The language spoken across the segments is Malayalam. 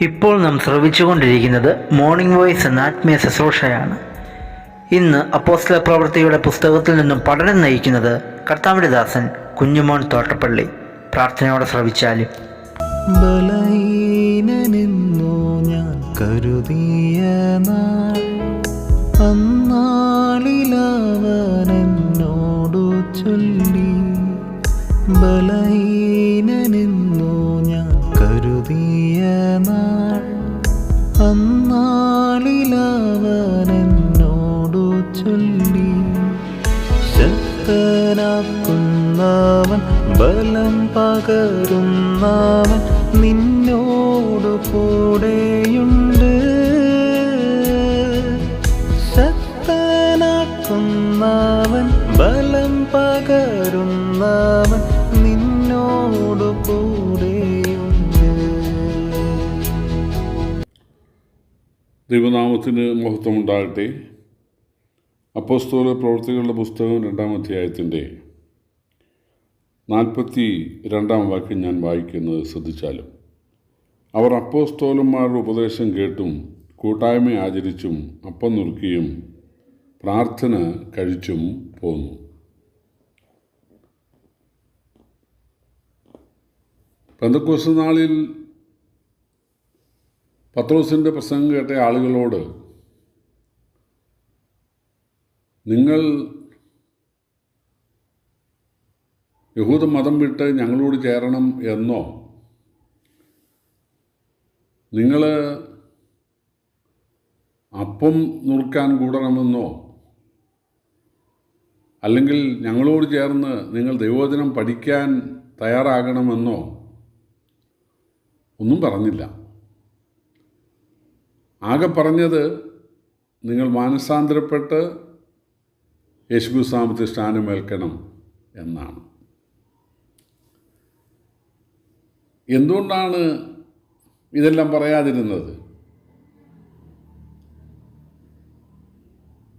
ഇപ്പോൾ നാം ശ്രവിച്ചുകൊണ്ടിരിക്കുന്നത് മോർണിംഗ് വോയിസ് എന്ന ആത്മീയ ശുശ്രൂഷയാണ്. ഇന്ന് അപ്പോസ്തല പ്രവൃത്തിയുടെ പുസ്തകത്തിൽ നിന്നും പഠനം നയിക്കുന്നത് കർത്താവിന്റെ കുഞ്ഞുമോൻ തോട്ടപ്പള്ളി. പ്രാർത്ഥനയോടെ ശ്രവിച്ചാലും. ബലഹീനനെന്നു ഞാൻ ചൊല്ലി. കരുതിയ നാൾ. അന്നാളിലവനെന്നോടു ചൊല്ലി. ശക്തനാക്കുന്നവൻ ബലം പകരുന്നവൻ നിന്നോടു കൂടെയുണ്ട്. ശക്തനാക്കുന്നവൻ ബലം പകരുന്നവൻ ദൈവനാമത്തിന് മഹത്വമുണ്ടാകട്ടെ. അപ്പോസ്തോല പ്രവർത്തികളുടെ പുസ്തകം രണ്ടാം അധ്യായത്തിന്റെ നാൽപ്പത്തി രണ്ടാം വാക്യം ഞാൻ വായിക്കുന്നത് ശ്രദ്ധിച്ചാലും. അവർ അപ്പോസ്തോലന്മാരുടെ ഉപദേശം കേട്ടും കൂട്ടായ്മ ആചരിച്ചും അപ്പം നുറുക്കിയും പ്രാർത്ഥന കഴിച്ചും പോന്നു. പെന്തക്കോസ് നാളിൽ പത്രോസിന്റെ പ്രസംഗം കേട്ട ആളുകളോട് നിങ്ങൾ യഹൂദ മതം വിട്ട് ഞങ്ങളോട് ചേരണം എന്നോ? നിങ്ങൾ അപ്പം നുറുക്കാൻ കൂടണമെന്നോ? അല്ലെങ്കിൽ ഞങ്ങളോട് ചേർന്ന് നിങ്ങൾ ദൈവവചനം പഠിക്കാൻ തയ്യാറാകണമെന്നോ? ഒന്നും പറഞ്ഞില്ല. ആകെ പറഞ്ഞത് നിങ്ങൾ മാനസാന്തരപ്പെട്ട് യേശുസാമത്തെ സ്ഥാനമേൽക്കണം എന്നാണ്. എന്തുകൊണ്ടാണ് ഇതെല്ലാം പറയാതിരുന്നത്?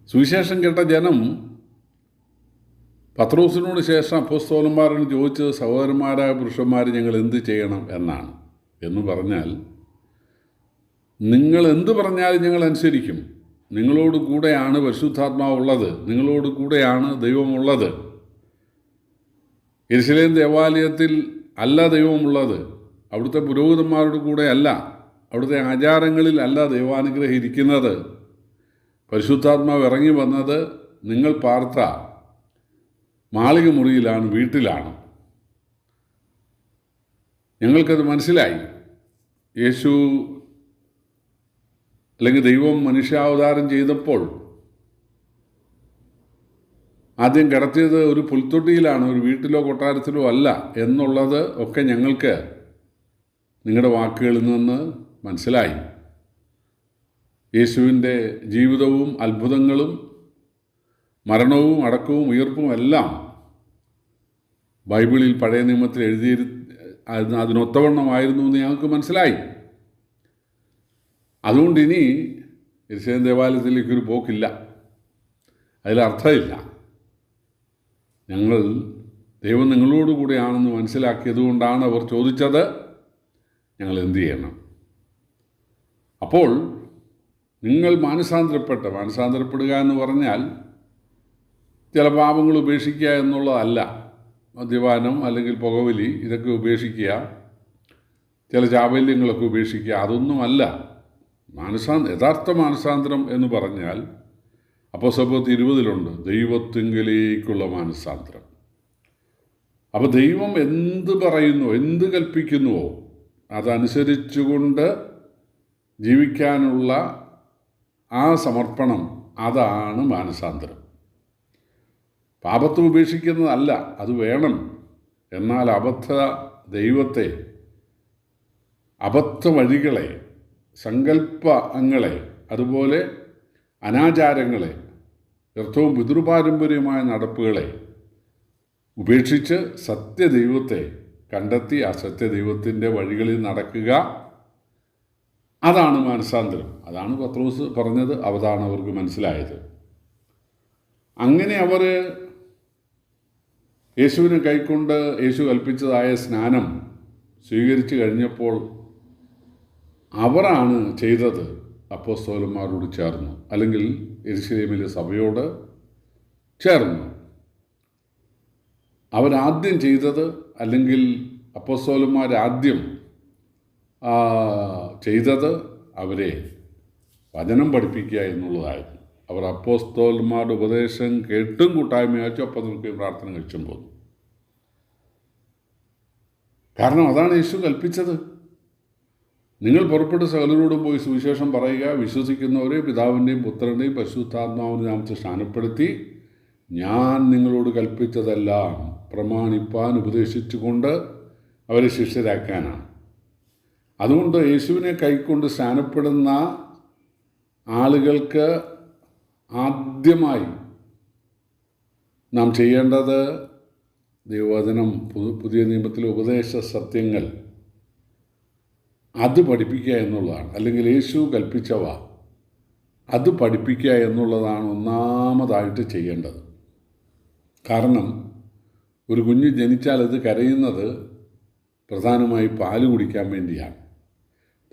സുവിശേഷം കേട്ട ജനം പത്രോസിനോട് ശേഷം അപ്പോസ്തോലന്മാരോട് ചോദിച്ചത് സഹോദരന്മാരായ പുരുഷന്മാർ ഞങ്ങൾ എന്ത് ചെയ്യണം എന്നാണ്. എന്ന് പറഞ്ഞാൽ നിങ്ങൾ എന്ത് പറഞ്ഞാലും ഞങ്ങൾ അനുസരിക്കും. നിങ്ങളോട് കൂടെയാണ് പരിശുദ്ധാത്മാവുള്ളത് നിങ്ങളോട് കൂടെയാണ് ദൈവമുള്ളത് യെരുശലേം ദേവാലയത്തിൽ അല്ല ദൈവമുള്ളത് അവിടുത്തെ പുരോഹിതന്മാരുടെ കൂടെ അല്ല. അവിടുത്തെ ആചാരങ്ങളിൽ അല്ല ദൈവാനുഗ്രഹം ഇരിക്കുന്നത്. പരിശുദ്ധാത്മാവ് ഇറങ്ങി വന്നത് നിങ്ങൾ പാർത്ത മാളിക മുറിയിലാണ് വീട്ടിലാണ്. ഞങ്ങൾക്കത് മനസ്സിലായി. യേശു അല്ലെങ്കിൽ ദൈവം മനുഷ്യാവതാരം ചെയ്തപ്പോൾ ആദ്യം കിടത്തിയത് ഒരു പുൽത്തൊട്ടിയിലാണ് ഒരു വീട്ടിലോ കൊട്ടാരത്തിലോ അല്ല എന്നുള്ളത് ഒക്കെ ഞങ്ങൾക്ക് നിങ്ങളുടെ വാക്കുകളിൽ നിന്ന് മനസ്സിലായി. യേശുവിന്റെ ജീവിതവും അത്ഭുതങ്ങളും മരണവും അടക്കവും ഉയർപ്പും എല്ലാം ബൈബിളിൽ പഴയ നിയമത്തിൽ അത് അതിനൊത്തവണ്ണമായിരുന്നു എന്ന് ഞങ്ങൾക്ക് മനസ്സിലായി. അതുകൊണ്ട് ഇനി യരിശേൻ ദേവാലയത്തിലേക്കൊരു പോക്കില്ല. അതിലർത്ഥമില്ല ഞങ്ങൾ ദൈവം നിങ്ങളോടുകൂടിയാണെന്ന് മനസ്സിലാക്കിയതുകൊണ്ടാണ് മനസ്സിലാക്കിയത് കൊണ്ടാണ് അവർ ചോദിച്ചത്. ഞങ്ങൾ എന്തു ചെയ്യണം? അപ്പോൾ നിങ്ങൾ മാനസാന്തരപ്പെട്ട മാനസാന്തരപ്പെടുക എന്ന് പറഞ്ഞാൽ ചില പാപങ്ങൾ ഉപേക്ഷിക്കുക എന്നുള്ളതല്ല. മദ്യപാനം അല്ലെങ്കിൽ പുകവലി ഇതൊക്കെ ഉപേക്ഷിക്കുക ചില ചാബല്യങ്ങളൊക്കെ ഉപേക്ഷിക്കുക അതൊന്നുമല്ല. മാനസാ യഥാർത്ഥ മാനസാന്തരം എന്ന് പറഞ്ഞാൽ അപ്പോൾ സഭത്ത് ഇരുപതിലുണ്ട് ദൈവത്തിങ്കിലേക്കുള്ള മാനസാന്തരം. അപ്പോൾ ദൈവം എന്ത് പറയുന്നു എന്ത് കൽപ്പിക്കുന്നുവോ അതനുസരിച്ചുകൊണ്ട് ജീവിക്കാനുള്ള ആ സമർപ്പണം അതാണ് മാനസാന്തരം. പാപത്തെ ഉപേക്ഷിക്കുന്നതല്ല അത് വേണം. എന്നാൽ അബദ്ധ ദൈവത്തെ അബദ്ധ വഴികളെ സങ്കല്പങ്ങളെ അതുപോലെ അനാചാരങ്ങളെ വ്യർത്ഥവും പിതൃപാരമ്പര്യമായ നടപ്പുകളെ ഉപേക്ഷിച്ച് സത്യദൈവത്തെ കണ്ടെത്തി ആ സത്യദൈവത്തിന്റെ വഴികളിൽ നടക്കുക. അതാണ് മാനസാന്തരം. അതാണ് പത്രോസ് പറഞ്ഞത് അതാണ് അവർക്ക് മനസ്സിലായത്. അങ്ങനെ അവർ യേശുവിനെ കൈക്കൊണ്ട് യേശു കൽപ്പിച്ചതായ സ്നാനം സ്വീകരിച്ചു കഴിഞ്ഞപ്പോൾ അവരാണ് ചെയ്തത്. അപ്പോസ്തോലന്മാരോട് ചേർന്നു. അല്ലെങ്കിൽ എരിശിലേമിലെ സഭയോട് ചേർന്നു. അവരാദ്യം ചെയ്തത് അല്ലെങ്കിൽ അപ്പോസ്തോലന്മാരാദ്യം ചെയ്തത് അവരെ വചനം പഠിപ്പിക്കുക എന്നുള്ളതായിരുന്നു. അവർ അപ്പോസ്തോലന്മാരുടെ ഉപദേശം കേട്ടും കൂട്ടായ്മ വെച്ചു അപ്പം നിൽക്കുകയും പ്രാർത്ഥന കഴിച്ചും പോന്നു. കാരണം അതാണ് യേശു കൽപ്പിച്ചത്. നിങ്ങൾ പുറപ്പെട്ട് സകലരോടും പോയി സുവിശേഷം പറയുക വിശ്വസിക്കുന്നവരെ പിതാവിന്റെയും പുത്രന്റെയും പരിശുദ്ധാത്മാവിന്റെ നാമത്തെ സ്ഥാനപ്പെടുത്തി ഞാൻ നിങ്ങളോട് കൽപ്പിച്ചതെല്ലാം പ്രമാണിപ്പാൻ ഉപദേശിച്ചുകൊണ്ട് അവരെ ശിഷ്യരാക്കാനാണ്. അതുകൊണ്ട് യേശുവിനെ കൈക്കൊണ്ട് സ്ഥാനപ്പെടുന്ന ആളുകൾക്ക് ആദ്യമായി നാം ചെയ്യേണ്ടത് ദൈവവചനം പുതിയ നിയമത്തിലെ ഉപദേശ സത്യങ്ങൾ അത് പഠിപ്പിക്കുക എന്നുള്ളതാണ്. അല്ലെങ്കിൽ യേശു കൽപ്പിച്ചവ അത് പഠിപ്പിക്കുക എന്നുള്ളതാണ് ഒന്നാമതായിട്ട് ചെയ്യേണ്ടത്. കാരണം ഒരു കുഞ്ഞ് ജനിച്ചാൽ അത് കരയുന്നത് പ്രധാനമായി പാൽ കുടിക്കാൻ വേണ്ടിയാണ്.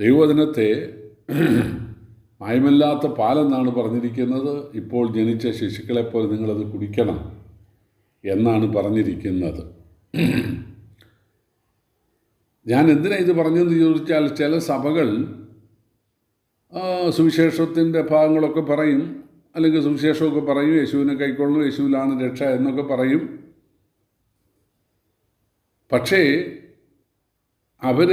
ദൈവവചനത്തെ മായമല്ലാത്ത പാലെന്നാണ് പറഞ്ഞിരിക്കുന്നത്. ഇപ്പോൾ ജനിച്ച ശിശുക്കളെപ്പോലെ നിങ്ങളത് കുടിക്കണം എന്നാണ് പറഞ്ഞിരിക്കുന്നത്. ഞാൻ എന്തിനാണ് ഇത് പറഞ്ഞതെന്ന് ചോദിച്ചാൽ ചില സഭകൾ സുവിശേഷത്തിന്റെ ഭാഗങ്ങളൊക്കെ പറയും അല്ലെങ്കിൽ സുവിശേഷമൊക്കെ പറയും യേശുവിനെ കൈക്കൊള്ളണം യേശുവിലാണ് രക്ഷ എന്നൊക്കെ പറയും. പക്ഷേ അവർ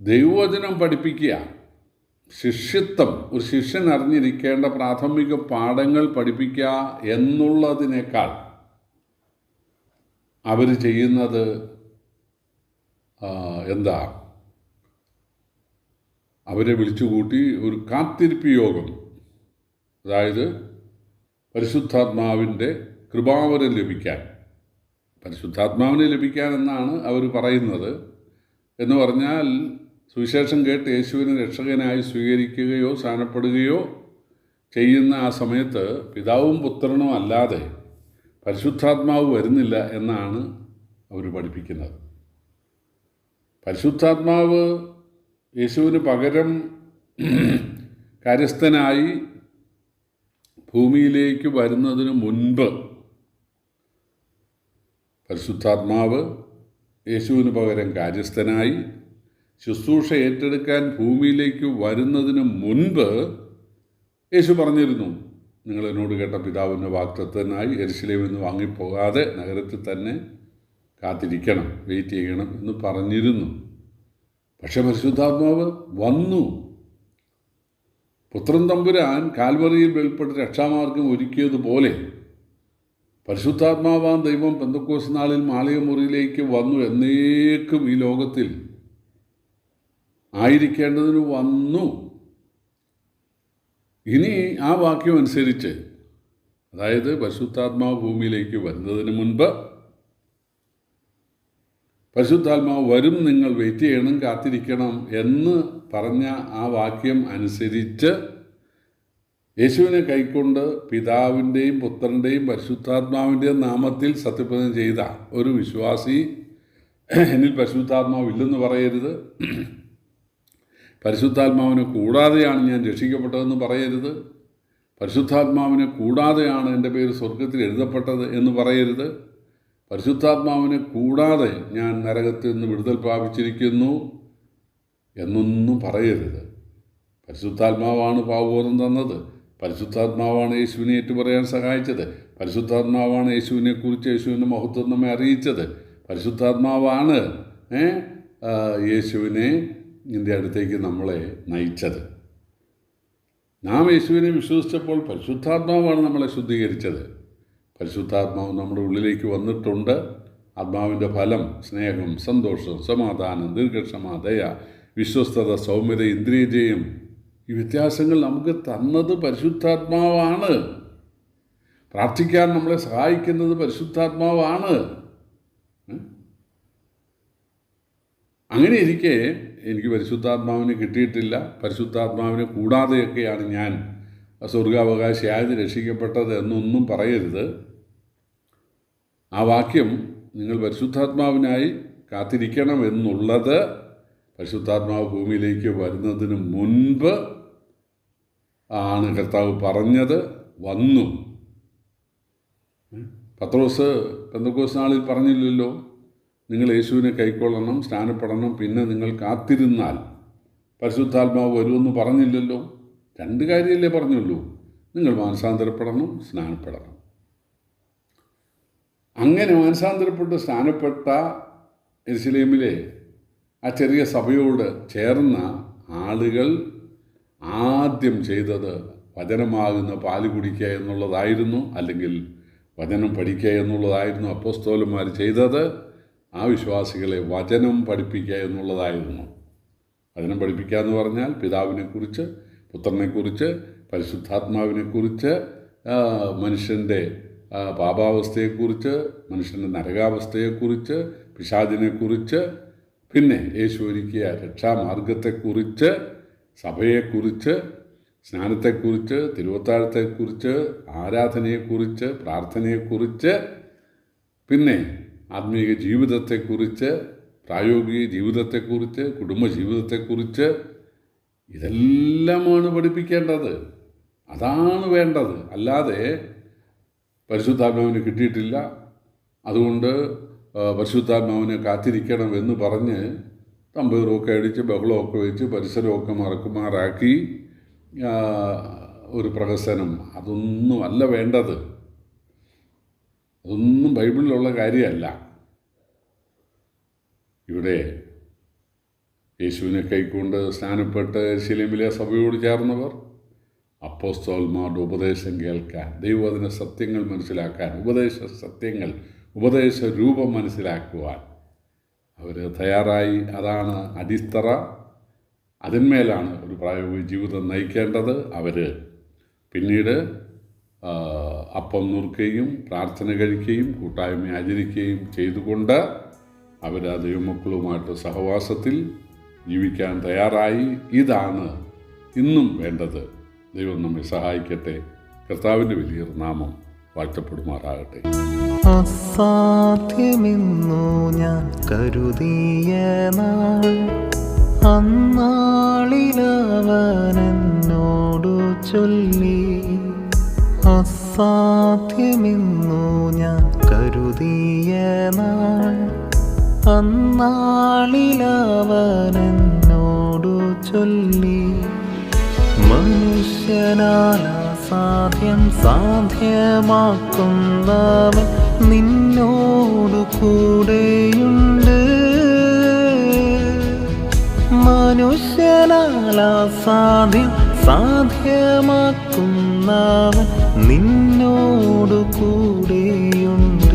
ദൈവവചനം പഠിപ്പിക്കുക ശിഷ്യത്വം ഒരു ശിഷ്യൻ അറിഞ്ഞിരിക്കേണ്ട പ്രാഥമിക പാഠങ്ങൾ പഠിപ്പിക്കുക എന്നുള്ളതിനേക്കാൾ അവർ ചെയ്യുന്നത് എന്താ? അവരെ വിളിച്ചുകൂട്ടി ഒരു കാത്തിരിപ്പ് യോഗം. അതായത് പരിശുദ്ധാത്മാവിന്റെ കൃപാവരം ലഭിക്കാൻ. പരിശുദ്ധാത്മാവിനെ ലഭിക്കാൻ എന്നാണ് അവർ പറയുന്നത്. എന്ന് പറഞ്ഞാൽ സുവിശേഷം കേട്ട് യേശുവിനെ രക്ഷകനായി സ്വീകരിക്കുകയോ സ്ഥാനപ്പെടുകയോ ചെയ്യുന്ന ആ സമയത്ത് പിതാവും പുത്രനും അല്ലാതെ പരിശുദ്ധാത്മാവ് വരുന്നില്ല എന്നാണ് അവർ പഠിപ്പിക്കുന്നത്. പരിശുദ്ധാത്മാവ് യേശുവിന് പകരം കാര്യസ്ഥനായി ഭൂമിയിലേക്ക് വരുന്നതിന് മുൻപ് പരിശുദ്ധാത്മാവ് യേശുവിന് പകരം കാര്യസ്ഥനായി ശുശ്രൂഷ ഏറ്റെടുക്കാൻ ഭൂമിയിലേക്ക് വരുന്നതിന് മുൻപ് യേശു പറഞ്ഞിരുന്നു നിങ്ങൾ എന്നോട് കേട്ട പിതാവിന്റെ വാക്തത്വനായി എരിശിലേമെന്ന് വാങ്ങിപ്പോകാതെ നഗരത്തിൽ തന്നെ കാത്തിരിക്കണം വെയിറ്റ് ചെയ്യണം എന്ന് പറഞ്ഞിരുന്നു. പക്ഷെ പരിശുദ്ധാത്മാവ് വന്നു. പുത്രൻ തമ്പുരാൻ കാൽവറിയിൽ വെളിപ്പെട്ട് രക്ഷാമാർഗം ഒരുക്കിയതുപോലെ പരിശുദ്ധാത്മാവാൻ ദൈവം പെന്തക്കോസ് നാളിൽ മാളിക മുറിയിലേക്ക് വന്നു എന്നേക്കും ഈ ലോകത്തിൽ ആയിരിക്കേണ്ടതിന് വന്നു. ഇനി ആ വാക്യം അനുസരിച്ച് അതായത് പരിശുദ്ധാത്മാവ് ഭൂമിയിലേക്ക് വരുന്നതിന് മുൻപ് പരിശുദ്ധാത്മാവ് വരും നിങ്ങൾ വെയിറ്റ് ചെയ്യണം കാത്തിരിക്കണം എന്ന് പറഞ്ഞ ആ വാക്യം അനുസരിച്ച് യേശുവിനെ കൈക്കൊണ്ട് പിതാവിന്റെയും പുത്രന്റെയും പരിശുദ്ധാത്മാവിന്റെയും നാമത്തിൽ സത്യപ്രതിജ്ഞ ചെയ്ത ഒരു വിശ്വാസി എന്നിൽ പരിശുദ്ധാത്മാവ് ഇല്ലെന്ന് പറയരുത്. പരിശുദ്ധാത്മാവിനെ കൂടാതെയാണ് ഞാൻ രക്ഷിക്കപ്പെട്ടതെന്ന് പറയരുത്. പരിശുദ്ധാത്മാവിനെ കൂടാതെയാണ് എന്റെ പേര് സ്വർഗത്തിൽ എഴുതപ്പെട്ടത് എന്ന് പറയരുത്. പരിശുദ്ധാത്മാവിനെ കൂടാതെ ഞാൻ നരകത്തിൽ നിന്ന് വിടുതൽ പ്രാപിച്ചിരിക്കുന്നു എന്നൊന്നും പറയരുത്. പരിശുദ്ധാത്മാവാണ് പാവബോധം തന്നത്. പരിശുദ്ധാത്മാവാണ് യേശുവിനെ ഏറ്റുപറയാൻ സഹായിച്ചത്. പരിശുദ്ധാത്മാവാണ് യേശുവിനെക്കുറിച്ച് യേശുവിന്റെ മഹത്വം നമ്മെ അറിയിച്ചത്. പരിശുദ്ധാത്മാവാണ് യേശുവിനെ ഇതിന്റെ അടുത്തേക്ക് നമ്മളെ നയിച്ചത്. നാം യേശുവിനെ വിശ്വസിച്ചപ്പോൾ പരിശുദ്ധാത്മാവാണ് നമ്മളെ ശുദ്ധീകരിച്ചത്. പരിശുദ്ധാത്മാവ് നമ്മുടെ ഉള്ളിലേക്ക് വന്നിട്ടുണ്ട്. ആത്മാവിന്റെ ഫലം സ്നേഹം സന്തോഷം സമാധാനം ദീർഘക്ഷമ ദയ വിശ്വസ്തത സൗമ്യത ഇന്ദ്രിയജയം. ഈ വ്യത്യാസങ്ങൾ നമുക്ക് തന്നത് പരിശുദ്ധാത്മാവാണ്. പ്രാർത്ഥിക്കാൻ നമ്മളെ സഹായിക്കുന്നത് പരിശുദ്ധാത്മാവാണ്. അങ്ങനെ ഇരിക്കെ എനിക്ക് പരിശുദ്ധാത്മാവിനെ കിട്ടിയിട്ടില്ല. പരിശുദ്ധാത്മാവിനെ കൂടാതെയൊക്കെയാണ് ഞാൻ സ്വർഗാവകാശിയായത് രക്ഷിക്കപ്പെട്ടത് എന്നൊന്നും പറയരുത്. ആ വാക്യം നിങ്ങൾ പരിശുദ്ധാത്മാവിനായി കാത്തിരിക്കണം എന്നുള്ളത് പരിശുദ്ധാത്മാവ് ഭൂമിയിലേക്ക് വരുന്നതിന് മുൻപ് ആണ് കർത്താവ് പറഞ്ഞത്. വന്നു. പത്രോസ് പെന്തക്കോസ് നാളിൽ പറഞ്ഞില്ലല്ലോ നിങ്ങൾ യേശുവിനെ കൈക്കൊള്ളണം സ്നാനപ്പെടണം പിന്നെ നിങ്ങൾ കാത്തിരുന്നാൽ പരിശുദ്ധാത്മാവ് വരുമെന്ന് പറഞ്ഞില്ലല്ലോ. രണ്ട് കാര്യമല്ലേ പറഞ്ഞുള്ളൂ. നിങ്ങൾ മാനസാന്തരപ്പെടണം സ്നാനപ്പെടണം. അങ്ങനെ മാനസാന്തരപ്പെട്ട് സ്ഥാനപ്പെട്ട എരുസലേമിലെ ആ ചെറിയ സഭയോട് ചേർന്ന ആളുകൾ ആദ്യം ചെയ്തത് വചനമാകുന്ന പാൽ കുടിക്കുക എന്നുള്ളതായിരുന്നു അല്ലെങ്കിൽ വചനം പഠിക്കുക എന്നുള്ളതായിരുന്നു അപ്പോസ്തോലന്മാർ ചെയ്തത്. ആ വിശ്വാസികളെ വചനം പഠിപ്പിക്കുക എന്നുള്ളതായിരുന്നു. വചനം പഠിപ്പിക്കുക എന്ന് പറഞ്ഞാൽ പിതാവിനെക്കുറിച്ച് പുത്രനെക്കുറിച്ച് പരിശുദ്ധാത്മാവിനെക്കുറിച്ച് മനുഷ്യന്റെ പാപാവസ്ഥയെക്കുറിച്ച് മനുഷ്യന്റെ നരകാവസ്ഥയെക്കുറിച്ച് പിശാചിനെക്കുറിച്ച് പിന്നെ യേശു ഒരുക്കിയ രക്ഷാമാർഗത്തെക്കുറിച്ച് സഭയെക്കുറിച്ച് സ്നാനത്തെക്കുറിച്ച് തിരുവത്താഴത്തെക്കുറിച്ച് ആരാധനയെക്കുറിച്ച് പ്രാർത്ഥനയെക്കുറിച്ച് പിന്നെ ആത്മീയ ജീവിതത്തെക്കുറിച്ച് പ്രായോഗിക ജീവിതത്തെക്കുറിച്ച് കുടുംബ ജീവിതത്തെക്കുറിച്ച് ഇതെല്ലാമാണ് പഠിപ്പിക്കേണ്ടത്. അതാണ് വേണ്ടത്. അല്ലാതെ പരിശുദ്ധാത്മാവിന് കിട്ടിയിട്ടില്ല. അതുകൊണ്ട് പരിശുദ്ധാത്മാവിനെ കാത്തിരിക്കണം എന്ന് പറഞ്ഞ് തമ്പൂറൊക്കെ അടിച്ച് ബഹളമൊക്കെ വെച്ച് പരിസരമൊക്കെ മറക്കുമാറാക്കി ഒരു പ്രഹസനം. അതൊന്നും അല്ല വേണ്ടത്. അതൊന്നും ബൈബിളിലുള്ള കാര്യമല്ല. ഇവിടെ യേശുവിനെ കൈക്കൊണ്ട് സ്നാനപ്പെട്ട് ശിലമിലെ സഭയോട് ചേർന്നവർ അപ്പോസ്തോൽമാരുടെ ഉപദേശം കേൾക്കാൻ ദൈവവചന സത്യങ്ങൾ മനസ്സിലാക്കാൻ ഉപദേശ സത്യങ്ങൾ ഉപദേശ രൂപം മനസ്സിലാക്കുവാൻ അവർ തയ്യാറായി. അതാണ് അടിത്തറ. അതിന്മേലാണ് ഒരു പ്രായോഗിക ജീവിതം നയിക്കേണ്ടത്. അവർ പിന്നീട് അപ്പം നുറുക്കുകയും പ്രാർത്ഥന കഴിക്കുകയും കൂട്ടായ്മ ആചരിക്കുകയും ചെയ്തുകൊണ്ട് അവർ ആ ദൈവമക്കളുമായിട്ട് സഹവാസത്തിൽ ജീവിക്കാൻ തയ്യാറായി. ഇതാണ് ഇന്നും വേണ്ടത്. ദൈവം നമ്മെ സഹായിക്കട്ടെ. കർത്താവിന്റെ വലിയൊരു നാമം വാഴ്ത്തപ്പെടുമാറാകട്ടെ. അസാധ്യമെന്നു ഞാൻ കരുതിയ നാൾ അന്നാളിലവനെന്നോടു ചൊല്ലി. അസാധ്യമെന്നു ഞാൻ കരുതിയ നാൾ ചൊല്ലി. മനുഷ്യനാൽ അസാധ്യം സാധ്യമാക്കുന്നവൻ നിന്നോടു കൂടെയുണ്ട്. മനുഷ്യനാൽ സാധ്യം സാധ്യമാക്കുന്നവൻ നിന്നോടു കൂടെയുണ്ട്.